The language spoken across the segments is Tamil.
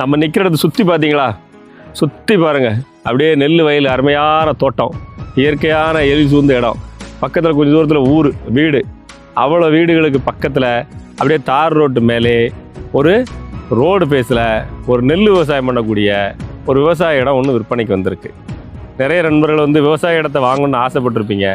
நம்ம நிற்கிற இடத்த சுற்றி பார்த்தீங்களா சுற்றி பாருங்கள் அப்படியே நெல் வயல் அருமையான தோட்டம். இயற்கையான எலி சூழ்ந்த இடம். பக்கத்தில் கொஞ்சம் தூரத்தில் ஊர் வீடு. அவ்வளோ வீடுகளுக்கு பக்கத்தில் அப்படியே தார் ரோட்டு மேலே ஒரு ரோடு பேஸில் ஒரு நெல் விவசாயம் பண்ணக்கூடிய ஒரு விவசாய இடம் ஒன்று விற்பனைக்கு வந்திருக்கு. நிறைய நண்பர்கள் வந்து விவசாய இடத்த வாங்கணும்னு ஆசைப்பட்டிருப்பீங்க.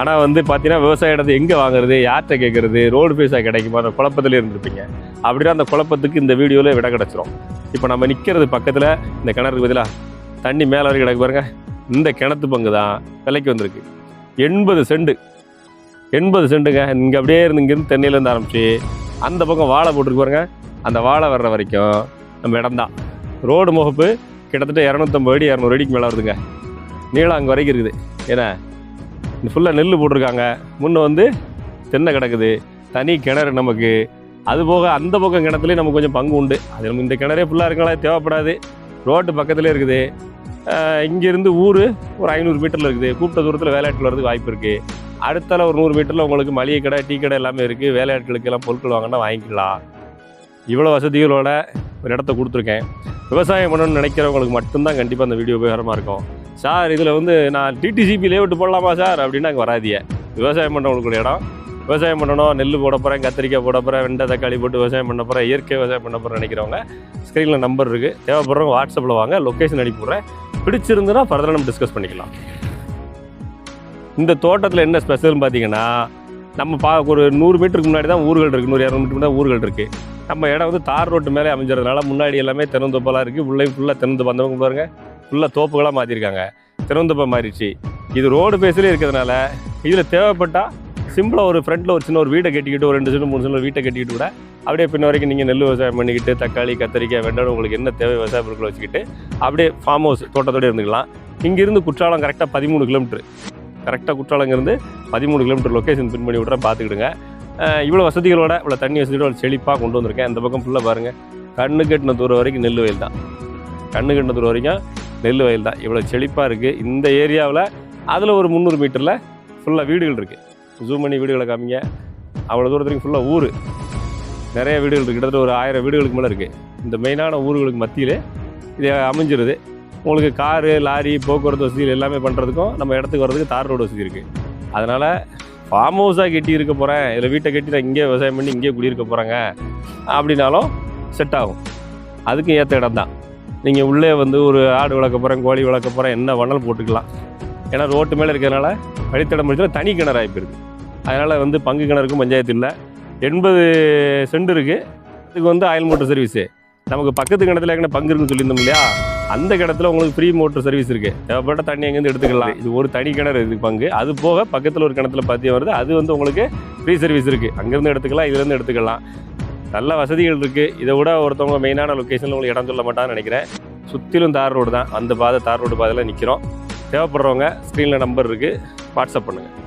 ஆனால் வந்து பார்த்தீங்கன்னா விவசாய இடத்த எங்கே வாங்குறது யார்கிட்ட கேட்குறது ரோடு பேஸாக கிடைக்குமா அந்த குழப்பத்தில் இருந்திருப்பீங்க. அப்படின்னா அந்த குழப்பத்துக்கு இந்த வீடியோவில் விட கிடச்சிரும். இப்போ நம்ம நிற்கிறது பக்கத்தில் இந்த கிணறுக்கு பதிலாக தண்ணி மேலே வரைக்கும் கிடக்கு பாருங்கள் இந்த கிணத்து பங்கு தான் விலைக்கு வந்திருக்கு. எண்பது செண்டு. எண்பது செண்டுங்க. இங்கே அப்படியே இருந்து இங்கேருந்து தென்னையிலேருந்து ஆரம்பிச்சு அந்த பக்கம் வாழை போட்டுருக்கு பாருங்க. அந்த வாழை வர்ற வரைக்கும் நம்ம இடம்தான் ரோடு முகப்பு கிட்டத்தட்ட இரநூத்தம்பது அடி இரநூறு அடிக்கு மேலே வருதுங்க. நீளம் அங்கே வரைக்கும் இருக்குது. ஏன்னா ஃபுல்லாக நெல் போட்டிருக்காங்க. முன்னே வந்து தென்னை கிடக்குது. தனி கிணறு நமக்கு அது போக அந்த பக்கம் கிணத்துலேயும் நமக்கு கொஞ்சம் பங்கு உண்டு. அது நம்ம இந்த கிணறே ஃபுல்லாக இருக்கனால தேவைப்படாது. ரோட்டு பக்கத்துலேயே இருக்குது. இங்கேருந்து ஊர் ஒரு ஐநூறு மீட்டரில் இருக்குது. கூப்பிட்ட தூரத்தில் வேலையாட்கள் வரதுக்கு வாய்ப்பு இருக்குது அடுத்தால ஒரு நூறு மீட்டரில் உங்களுக்கு மளிகை கடை டீ கடை எல்லாமே இருக்குது வேலையாட்களுக்கு எல்லாம் பொருட்கள் வாங்கினா வாங்கிக்கலாம். இவ்வளோ வசதிகளோட ஒரு இடத்த கொடுத்துருக்கேன். விவசாயம் பண்ணணும்னு நினைக்கிறவங்களுக்கு மட்டும்தான் கண்டிப்பாக அந்த வீடியோ உபயோகமாக இருக்கும். சார் இதில் வந்து நான் டிடிசிபி லேவுட்டு போடலாமா சார்? அப்படின்னா அங்கே வராதிய விவசாயம் பண்ணுறவங்களுக்கு இடம் விவசாயம் பண்ணணும் நெல் போட போகிறேன் கத்திரிக்காய் போட போகிறேன் வெண்டை தக்காளி போட்டு விவசாயம் பண்ண போகிறேன் இயற்கை விவசாயம் பண்ண போகிறேன் நினைக்கிறவங்க ஸ்க்ரீனில் நம்பர் இருக்குது தேவைப்படுறவங்க வாட்ஸ்அப்பில் வாங்க லொக்கேஷன் அனுப்பி விட்றேன் பிடிச்சிருந்துன்னா ஃபர்தராக நம்ம டிஸ்கஸ் பண்ணிக்கலாம். இந்த தோட்டத்தில் என்ன ஸ்பெஷல்னு பார்த்தீங்கன்னா நம்ம பா ஒரு நூறு மீட்டருக்கு முன்னாடி தான் ஊர்கள் இருக்குது நூறு இரநூறு மீட்டர் தான் ஊர்கள் இருக்குது நம்ம இடம் வந்து தார் ரோட்டு மேலே அமைஞ்சதுனால முன்னாடி எல்லாமே தென்னந்தோப்பெல்லாம் இருக்குது உள்ளே ஃபுல்லாக தென்னந்தோப்பு அந்த பாருங்கள் ஃபுல்லாக தோப்புகளாக மாற்றிருக்காங்க தென்னந்தோப்பை மாறிடுச்சு. இது ரோடு பேஸ்லேயே இருக்கிறதுனால இதில் தேவைப்பட்டால் சிம்பிளாக ஒரு ஃப்ரண்ட்டில் ஒரு சின்ன ஒரு வீட்டை கட்டிக்கிட்டு ஒரு ரெண்டு சின்ன மூணு சின்ன வீட்டை கட்டிக்கிட்டு கூட அப்படியே பின்ன வரைக்கும் நீங்கள் நெல் விவசாயம் பண்ணிக்கிட்டு தக்காளி கத்திரிக்காய் வெண்டை உங்களுக்கு என்ன தேவை விவசாய பொருட்களை வச்சுக்கிட்டு அப்படியே ஃபார்ம் ஹவுஸ் தோட்டத்தோடு இருந்துக்கலாம். இங்கேருந்து குற்றாலம் கரெக்டாக பதிமூணு கிலோமீட்டர் கரெக்டாக குற்றாலங்கிறது பதிமூணு கிலோமீட்டர் லொக்கேஷன் பின் பண்ணி விட்ற பார்த்துக்கிடுங்க. இவ்வளோ வசதிகளோட இவ்வளோ தண்ணி வசதியோட ஒரு செழிப்பாக கொண்டு வந்திருக்கேன். இந்த பக்கம் ஃபுல்லாக பாருங்கள் கண்ணு கட்டின தூரம் வரைக்கும் நெல் வயல் தான். கண்ணு கட்டின தூரம் வரைக்கும் நெல் வயல் தான். இவ்வளோ செழிப்பாக இருக்குது இந்த ஏரியாவில் அதில் ஒரு முந்நூறு மீட்டரில் ஃபுல்லாக வீடுகள் இருக்குது ஜூம் பண்ணி வீடுகளை காமிங்க. அவ்வளோ தூரத்துக்கு ஃபுல்லாக ஊர். நிறைய வீடுகள் இருக்குது கிட்டத்தட்ட ஒரு ஆயிரம் வீடுகளுக்கு மேலே இருக்குது இந்த மெயினான ஊர்களுக்கு மத்தியிலே இது அமைஞ்சிருது. உங்களுக்கு காரு லாரி போக்குவரத்து வசதிகள் எல்லாமே பண்ணுறதுக்கும் நம்ம இடத்துக்கு வர்றதுக்கு தார் ரோடு வசதி இருக்குது அதனால் ஃபார்ம் ஹவுஸாக கட்டி இருக்க போகிறேன் இல்லை வீட்டை கட்டி நான் இங்கேயே விவசாயம் பண்ணி இங்கேயே குடியிருக்க போகிறேங்க அப்படின்னாலும் செட் ஆகும். அதுக்கும் ஏற்ற இடம் தான். நீங்கள் உள்ளே வந்து ஒரு ஆடு வளர்க்க போகிறேன் கோழி வளர்க்க போகிறேன் என்ன வேணாலும் போட்டுக்கலாம். ஏன்னா ரோட்டு மேலே இருக்கிறதுனால வழித்தடம் முடிச்சா தனி கிணறு ஆகிப்பு அதனால் வந்து பங்கு கிணறுக்கும் பஞ்சாயத்து இல்லை. எண்பது சென்ட் இருக்குது இதுக்கு வந்து ஆயில் மோட்டர் சர்வீஸு நமக்கு பக்கத்து கிணத்துல எங்கே பங்கு இருக்குன்னு சொல்லியிருந்தோம் இல்லையா? அந்த கிணத்துல உங்களுக்கு ஃப்ரீ மோட்டர் சர்வீஸ் இருக்குது தேவைப்பட்ட தண்ணி எங்கேருந்து எடுத்துக்கலாம். இது ஒரு தனி கிணறு இது பங்கு. அது போக பக்கத்தில் ஒரு கிணத்துல பாத்தியம் வருது. அது வந்து உங்களுக்கு ஃப்ரீ சர்வீஸ் இருக்குது அங்கேருந்து எடுத்துக்கலாம் இதுலேருந்து எடுத்துக்கலாம். நல்ல வசதிகள் இருக்குது இதை விட ஒருத்தவங்க மெயினான லொக்கேஷனில் உங்களுக்கு இடம் சொல்ல மாட்டான்னு நினைக்கிறேன். சுற்றிலும் தார் ரோடு தான். அந்த பாதை தார் ரோடு பாதையில் நிற்கிறோம் தேவைப்படுறவங்க ஸ்க்ரீனில் நம்பர் இருக்குது வாட்ஸ்அப் பண்ணுங்கள்